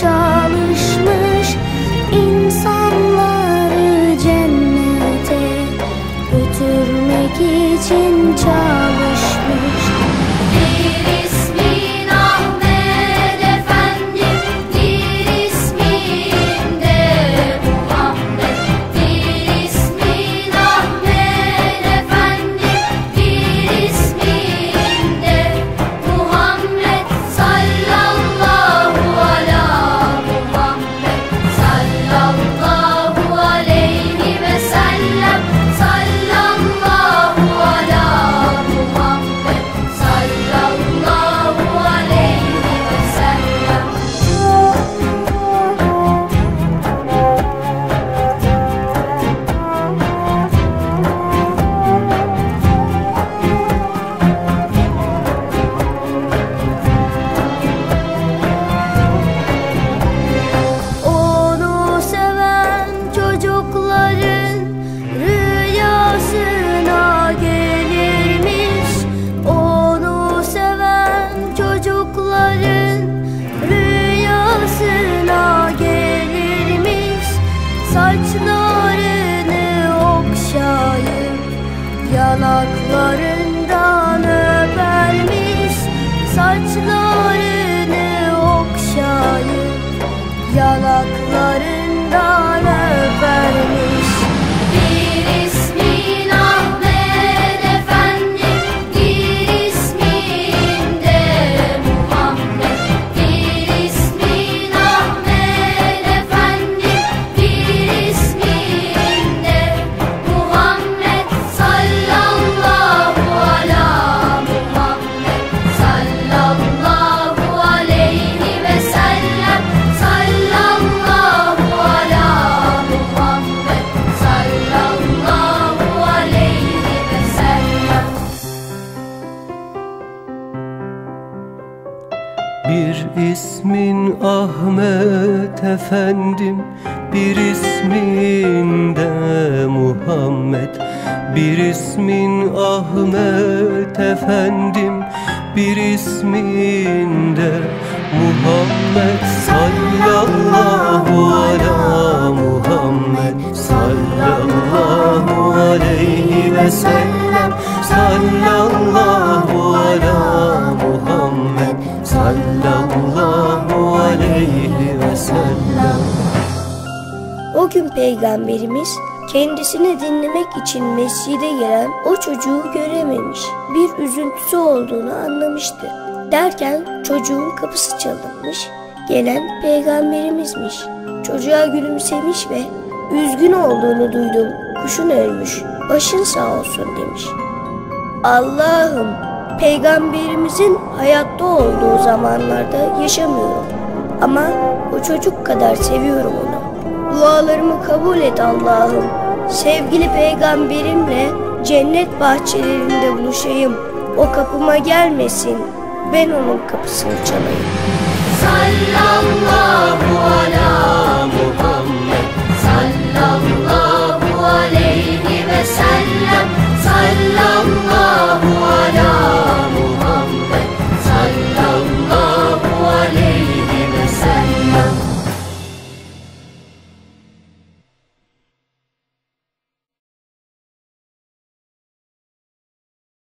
çalışmış insanları cennete götürmek için çalışmış rüyasına gelirmiş Saçlarını okşayıp yanaklarından öpermiş Saçlarını okşayıp yanaklarından öpermiş Bir ismin Ahmet efendim Bir ismin de Muhammed. Bir ismin Ahmet efendim Bir ismin de Muhammed. Sallallahu ala Muhammed Sallallahu aleyhi ve sellem O gün peygamberimiz kendisini dinlemek için mescide gelen o çocuğu görememiş. Bir üzüntüsü olduğunu anlamıştı. Derken çocuğun kapısı çalınmış. Gelen peygamberimizmiş. Çocuğa gülümsemiş ve üzgün olduğunu duydum. Kuşun ölmüş. Başın sağ olsun demiş. Allah'ım peygamberimizin hayatta olduğu zamanlarda yaşamıyorum. Ama o çocuk kadar seviyorum onu. Dualarımı kabul et Allah'ım. Sevgili peygamberimle cennet bahçelerinde buluşayım. O kapıma gelmesin. Ben onun kapısını çalayım. Sallallahu ala Muhammed Sallallahu aleyhi ve sellem